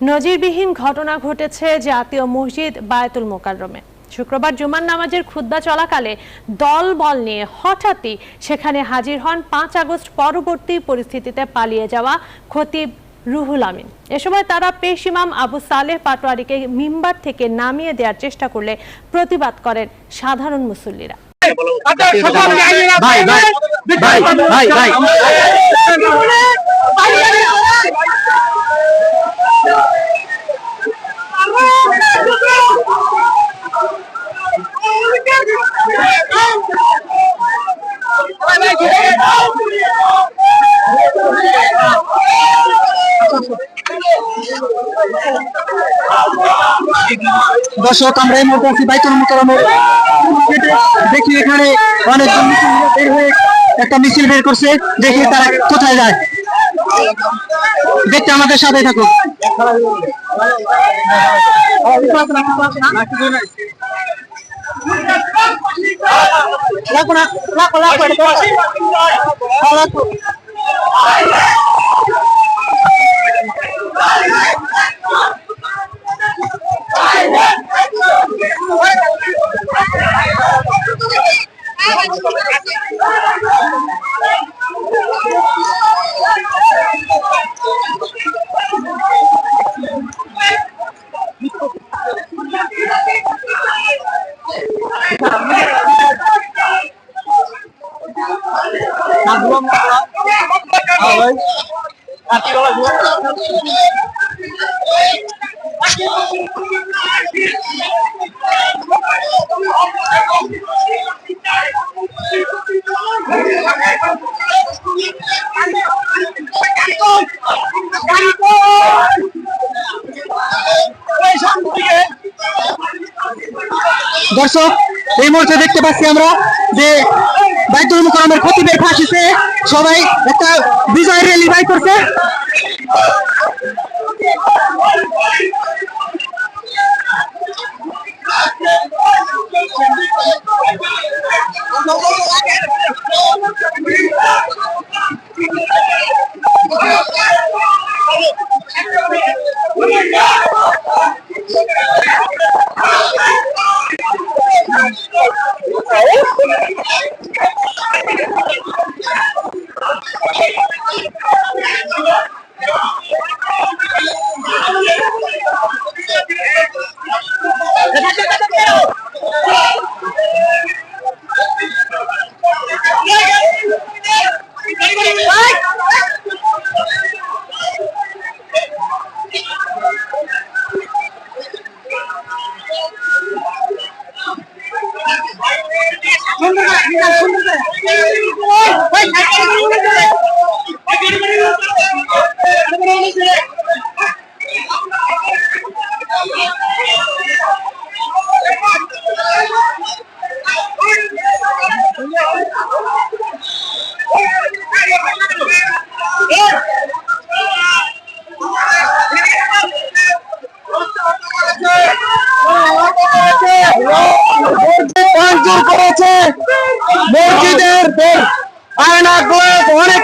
নজিরবিহীন ঘটনা ঘটেছে জাতীয় মসজিদ বায়তুল মোকাররমে শুক্রবার জুমার নামাজের খুদ্া চলাকালে দল বল নিয়ে হঠাৎই সেখানে হাজির হন পাঁচ আগস্ট পরবর্তী পরিস্থিতিতে পালিয়ে যাওয়া খতিব রুহুল আমিন এ সময় তারা পেশ ইমাম আবু সালেহ পাটোয়ারিকে মিম্বার থেকে নামিয়ে দেওয়ার চেষ্টা করলে প্রতিবাদ করেন সাধারণ মুসল্লিরা দর্শক, আমরা এই মুহূর্তে আছি বাইতুল মোকাররমের গেটে। দেখি এখানে মুসলিম বের হয়ে একটা মিছিল বের করছে দেখি তারা কোথায় যায় দেখতে আমাদের সাথে থাকুন রাখো না, রাখো, রাখো, এটা রাখো। দর্শক এই মুহূর্তে দেখতে পাচ্ছি আমরা যে বাইতুল মুকরমের খতিবের ফাঁসিতে সবাই একটা বিজয় র্যালি বাই করছে।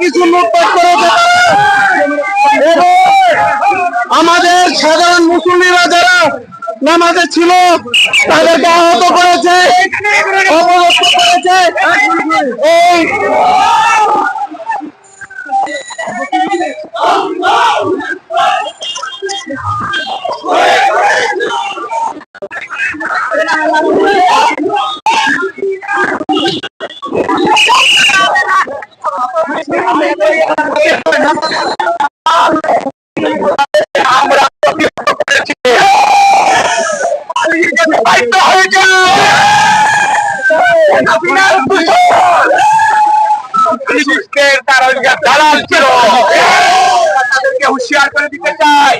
কিছু লুটপাট আমাদের সাধারণ মুসলিমরা যারা নামাজে ছিল তাদেরকে আহত করেছে করেছে দায়িত্ব হয়েছে দালাল ছিল তাদেরকে হুঁশিয়ার করে দিতে চাই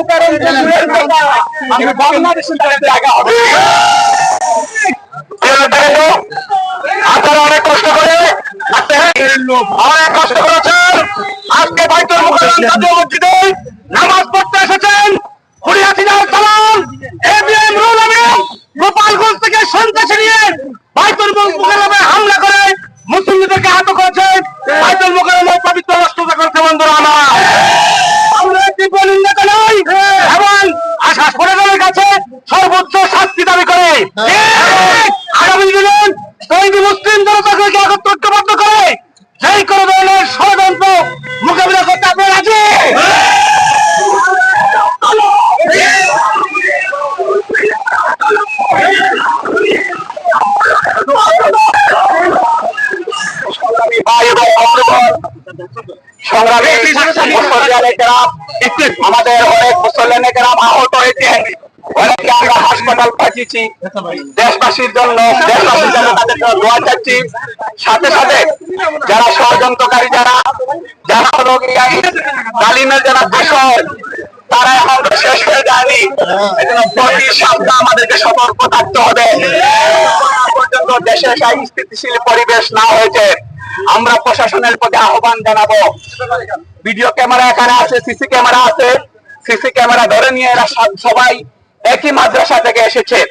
কথা, আমি বাংলাদেশের জায়গা হবে আপনারা অনেক কষ্ট করে অনেক কষ্ট করেছেন আজকে বাইতুল মুকাররম জাতীয় মসজিদে নামাজ পড়তে এসেছেন হুরিয়াতিনার সালাম এবিএম রুল আমিন গোপালগঞ্জ থেকে সন্ত্রাসী নিয়ে বাইতুল মুকাররমে হামলা করে মুসলিমদেরকে আহত করেছে বাইতুল মুকাররমের পবিত্র রাষ্ট্র করেছে বন্ধুরা আমার আমরা তীব্র নিন্দা জানাই সংগ্রামী মুসল্লিয়ানেকেরাম, আমাদের অনেক মুসল্লিয়ানেকেরাম আহত হাসপাতাল আমাদেরকে সতর্ক থাকতে হবে। পর্যন্ত দেশে স্থিতিশীল পরিবেশ না হয়েছে। আমরা প্রশাসনের প্রতি আহ্বান জানাব। ভিডিও ক্যামেরা এখানে আছে, সিসি ক্যামেরা আছে। সিসি ক্যামেরা ধরে নিয়ে এরা সব- সবাই একই মাদ্রাসা থেকে এসেছে।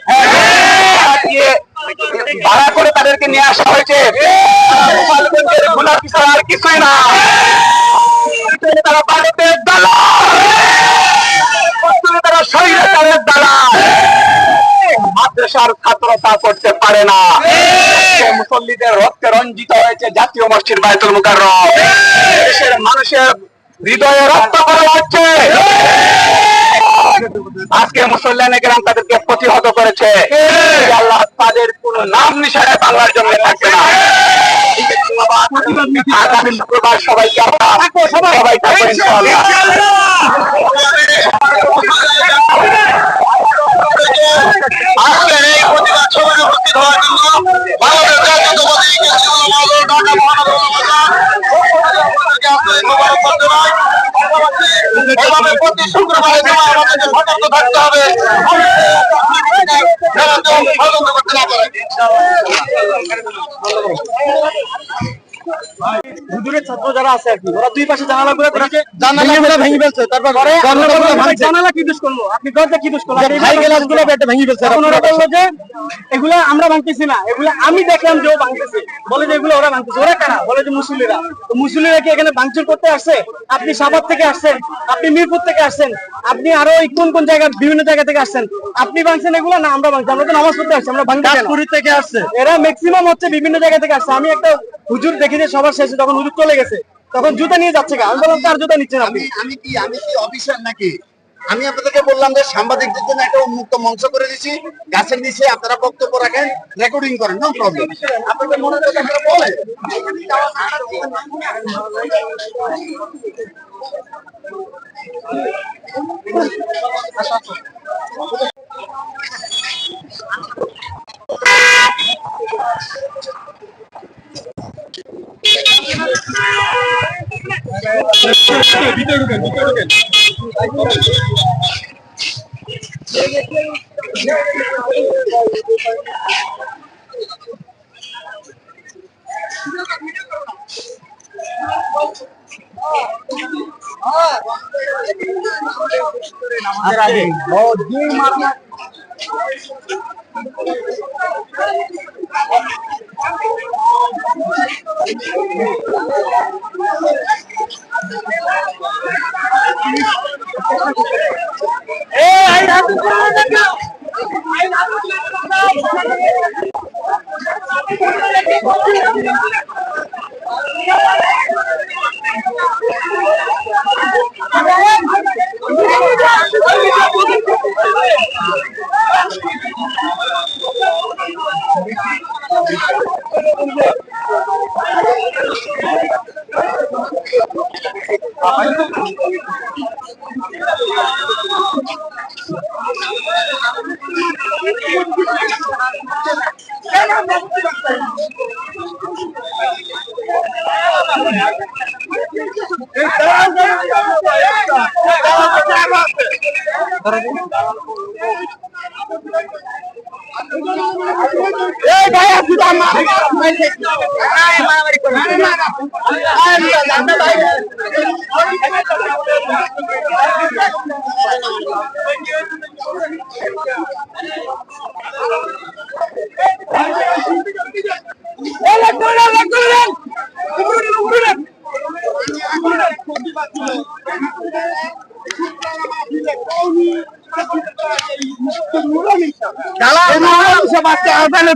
ভাড়া করে তাদেরকে নিয়ে আসা হয়েছে। আর কিছুই না। মুসল্লিদের রক্তে রঞ্জিত হয়েছে জাতীয় মসজিদ বায়তুল মুকাররম। দেশের মানুষের হৃদয়ে রক্ত করা হচ্ছে আজকে মুসল্লান গ্রাম তাদেরকে প্রতিহত করেছে। আল্লাহ তাদের কোন নাম নিশানে বাংলার জন্য থাকবে না। আগামী শুক্রবার সবাই প্রতি শুক্রবারে জমা আমাদেরকে সতর্ক থাকতে হবে। করতে না পারে। হুজুরের ছাত্র যারা আছে আর কি ওরা দুই পাশে জানালা করে জানালা ভেঙে ফেলছে। তারপর জানালা কি দোষ করল আপনি দরজা কি দোষ করল ভাই গ্লাসগুলো বেটে ভেঙে ফেলছে। এখন ওরা বলল যে এগুলা আমরা ভাঙতেছি না। এগুলা আমি দেখলাম যে ও ভাঙতেছে। বলে যে এগুলো ওরা ভাঙতেছে। ওরা কারা? বলে যে মুসলিরা তো মুসলিরা কি এখানে ভাঙচুর করতে আসছে? আপনি থেকে আসছেন আপনি মিরপুর থেকে আসছেন আপনি আরও কোন কোন জায়গা বিভিন্ন জায়গা থেকে আসছেন আপনি ভাঙছেন এগুলো? না আমরা ভাঙছি। আমরা তো নামাজ পড়তে আসছি আমরা কেন? থেকে আসছে। এরা ম্যাক্সিমাম হচ্ছে বিভিন্ন জায়গা থেকে আসছে। আমি একটা হুজুর দেখি যে সবার শেষে তখন হুজুর চলে গেছে, তখন জুতা নিয়ে যাচ্ছে আমি বললাম তার জুতা নিচ্ছেন আপনি? আমি কি আমি কি অফিসার নাকি? আমি আপনাদেরকে বললাম যে সাংবাদিকদের জন্য একটা উন্মুক্ত মঞ্চ করে দিচ্ছি গাছের নিচে আপনারা বক্তব্য রাখেন রেকর্ডিং করেন নো প্রবলেম ভিতরে ঢুকেন ভিতরে ঢুকেন 啊孩子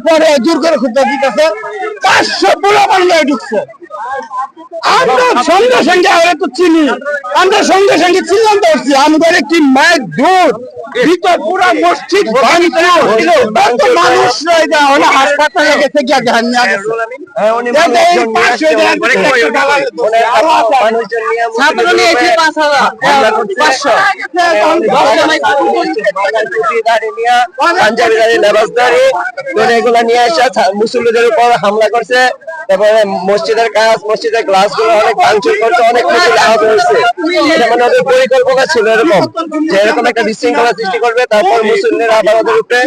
পরে জোর করে খুব দিতেছে পাঁচশো পুরো বাংলায় ঢুকছে আমরা সঙ্গে সঙ্গে আমরা তো চিনি। আমরা সঙ্গে সঙ্গে ছিলাম তো আমাদের কি মায়ের দুধ? ভিতর পুরা মসজিদ মানুষ হাসপাতালে গেছে ছা- মুসল্লিদের উপর হামলা করছে। তারপরে মসজিদের কাজ মসজিদের গ্লাসগুলো অনেক ভাঙচুর করছে অনেক মুসল্লি আহত হয়েছে। এটা মানে ওদের পরিকল্পনা ছিল এরকম যে এরকম একটা বিশৃঙ্খলা সৃষ্টি করবে তারপর মুসল্লিরা আবার ওদের উপরে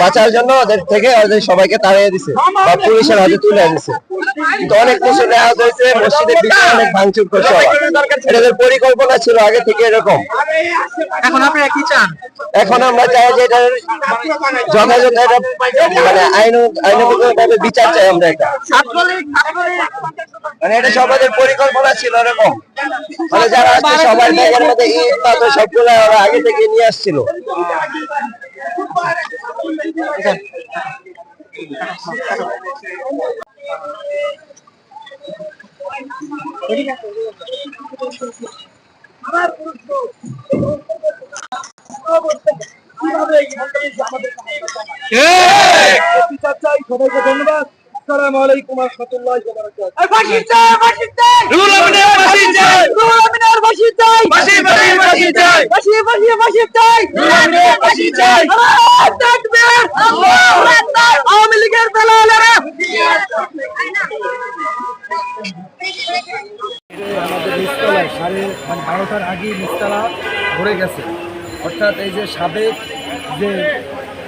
বাঁচার জন্য ওদের থেকে সবাইকে তাড়িয়ে দিছে বা পুলিশের হাতে তুলে দিছে। কিন্তু অনেক মুসল্লি আহত হয়েছে মসজিদের ভিতরে অনেক ভাঙচুর করছে ওরা। এটা ওদের পরিকল্পনা ছিল আগে থেকে এরকম। এখন আপনারা কি চান? এখন আমরা চাই যে এটার যথাযথ একটা মানে আইন আইনগত ভাবে বিচার চাই আমরা এটা। মানে এটা সবাদের পরিকল্পনা ছিল এরকম। মানে যারা সবার ব্যাগের মধ্যে ইট পাথর সবগুলো আগে থেকে নিয়ে আসছিল। ধন্যবাদ আসসালামু আলাইকুম রাহমাতুল্লাহি বারাকাতুহু ফাঁসি চাই। রুল আমিনের ফাঁসি চাই। রুল আমিনের ফাঁসি চাই। ফাঁসি ফাঁসি চাই। তাকবীর আল্লাহু আকবার। আওয়ামী লীগের দালালেরা। আমাদের নিচতলায় সাড়ে মানে বারোটার আগেই নিচতলা ভরে গেছে। অর্থাৎ এই যে সাবেক যে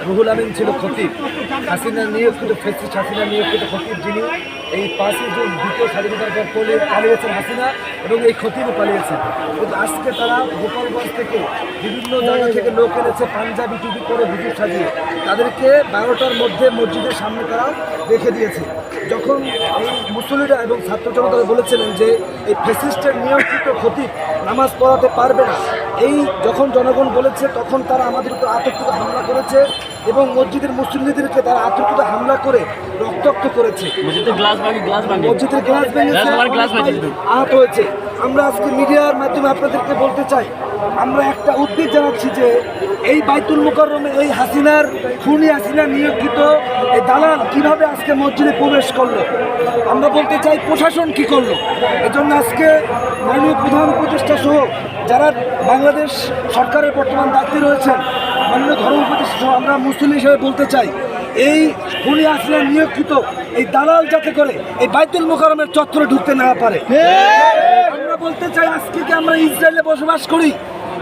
রুহুল আমিন ছিল খতিব। হাসিনা নিয়োগকৃত ফেসিস হাসিনা নিয়োগকৃত খতিব যিনি এই পাঁচই জুন দ্বিতীয় স্বাধীনতার পর পলে পালিয়েছেন হাসিনা এবং এই খতিবও পালিয়েছেন। কিন্তু আজকে তারা গোপালগঞ্জ থেকে বিভিন্ন জায়গা থেকে লোক এনেছে, পাঞ্জাবি টুপি করে হুজুর সাজিয়ে। তাদেরকে বারোটার মধ্যে মসজিদের সামনে তারা রেখে দিয়েছে। যখন এই মুসলিরা এবং ছাত্র জনতা বলেছিলেন যে এই ফেসিস্টের নিয়ন্ত্রিত খতিব নামাজ পড়াতে পারবে না, এই যখন জনগণ বলেছে, তখন তারা আমাদের উপর আতঙ্কিত হামলা করেছে। এবং মসজিদের মুসল্লিদেরকে তারা আতঙ্কিত হামলা করে রক্তাক্ত করেছে। মসজিদের গ্লাস ভেঙেছে অনেক আহত হয়েছে। আমরা আজকে মিডিয়ার মাধ্যমে আপনাদেরকে বলতে চাই আমরা একটা উদ্বেগ জানাচ্ছি যে এই বাইতুল মুকাররমে এই হাসিনার খুনি হাসিনা নিয়োগিত এই দালাল কীভাবে আজকে মসজিদে প্রবেশ করল? আমরা বলতে চাই প্রশাসন কি করল? এজন্য আজকে মাননীয় প্রধান উপদেষ্টা সহ যারা বাংলাদেশ সরকারের বর্তমান দায়িত্বে রয়েছেন মাননীয় ধর্ম উপদেষ্টা আমরা মুসলিম হিসেবে বলতে চাই, এই খুনি আসলে নিয়োগিত এই দালাল যাতে করে এই বাইতুল মোকারমের চত্বরে ঢুকতে না পারে। আমরা বলতে চাই আজকে কি আমরা ইসরায়েলে বসবাস করি?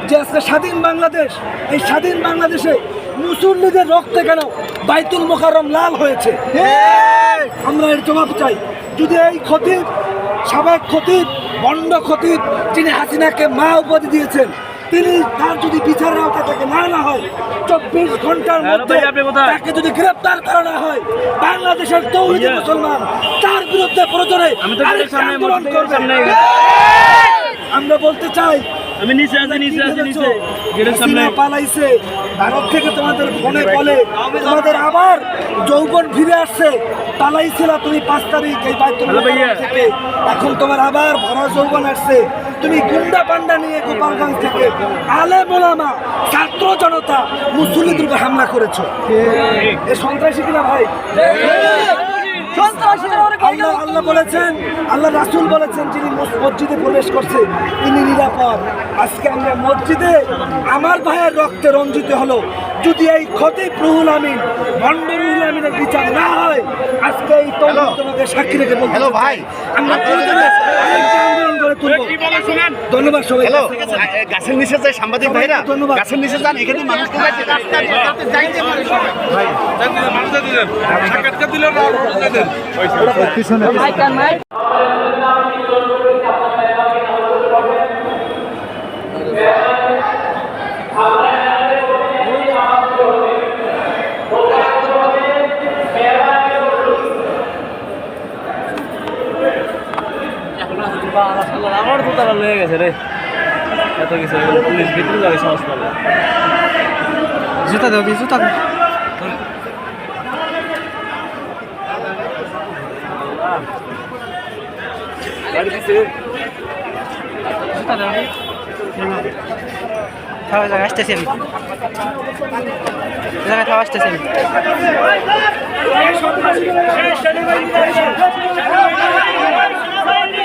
যে আজকে স্বাধীন বাংলাদেশ, এই স্বাধীন বাংলাদেশে মুসল্লিদের রক্তে কেন বাইতুল মোকারম লাল হয়েছে? আমরা এর জবাব চাই। যদি এই খতিব, সাবেক খতিব, বন্ড খতিব, যিনি হাসিনাকে মা উপাধি দিয়েছেন তিনি তার যদি বিচারের আওতা থেকে না না হয় চব্বিশ ঘণ্টার মধ্যে তাকে যদি গ্রেপ্তার করা না হয় বাংলাদেশের তৌহিদি মুসলমান তার বিরুদ্ধে প্রচারে আন্দোলন করবে। আমরা বলতে চাই আমি নিচে আছি নিচে আছি নিচে গেটের সামনে। পালাইছে ভারত থেকে তোমাদের ফোনে বলে তোমাদের আবার যৌবন ফিরে আসছে। পালাইছিল তুমি পাঁচ তারিখ এই থেকে। এখন তোমার আবার ভরা যৌবন আসছে। তুমি গুন্ডা পান্ডা নিয়ে গোপালগঞ্জ থেকে আলে মোলামা ছাত্র জনতা মুসলিদের উপর হামলা করেছ। এ সন্ত্রাসী কিনা ভাই? আল্লাহ আল্লাহ বলেছেন আল্লাহ রাসুল বলেছেন যিনি মস- মসজিদে প্রবেশ করছে তিনি নিরাপদ। আজকে আমরা মসজিদে আমার ভাইয়ের রক্তে রঞ্জিত হলো। যদি এই ক্ষতি প্রহুল আমিন ভণ্ড রুহুল আমিনের বিচার না হয় আজকে এই তোমাকে সাক্ষী রেখে বলতে ভাই। আমরা করে তুলবো। ধন্যবাদ সবাই হ্যালো গাছের নিচে যায় সাংবাদিক ভাইরা ধন্যবাদ। গাছের নিচে যান এখানে মানুষ তো যাইতে সাক্ষাৎকার দিলেন আমার তো তারা লেগে গেছে রে এত কিছু পুলিশ ভিতরে যাবে পাবে জুতা দাও জুতা দাও জুতা দাও থাও জায়গা আসতেছি আমি জায়গা থাও আসতেছি আমি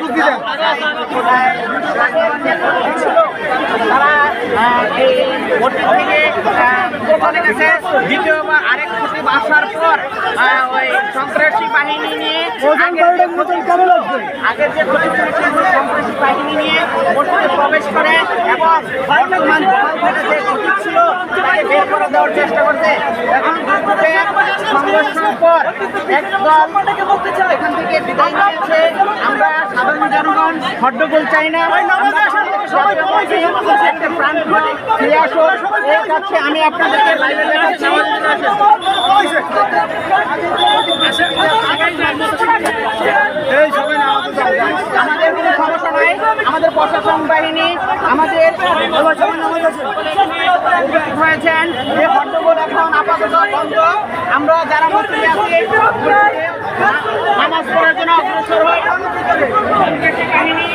খুঁটি বাসার পর আহ, যে ক্ষতি করেছে ওই সন্ত্রাসী বাহিনী নিয়ে প্রবেশ করে এবং বর্তমান যে ক্ষতি ছিল তাকে বের করে দেওয়ার চেষ্টা করছে। এখন সংঘর্ষের পর একদল এখান থেকে বিদায় নিয়েছে। আমরা সাধারণ জনগণ হট্টগোল চাই না। একটা প্রাণ ফিরে আসো এই কাছে আমি আপনাদেরকে বাইরে দেখাচ্ছি। আমাদের কোনো সমস্যা নাই আমাদের প্রশাসন বাহিনী আমাদের হয়েছেন যে হট্টগোল এখন আপাতত বন্ধ। আমরা যারা মন্ত্রী আছি নামাজ পড়ার জন্য অগ্রসর হই। কাহিনী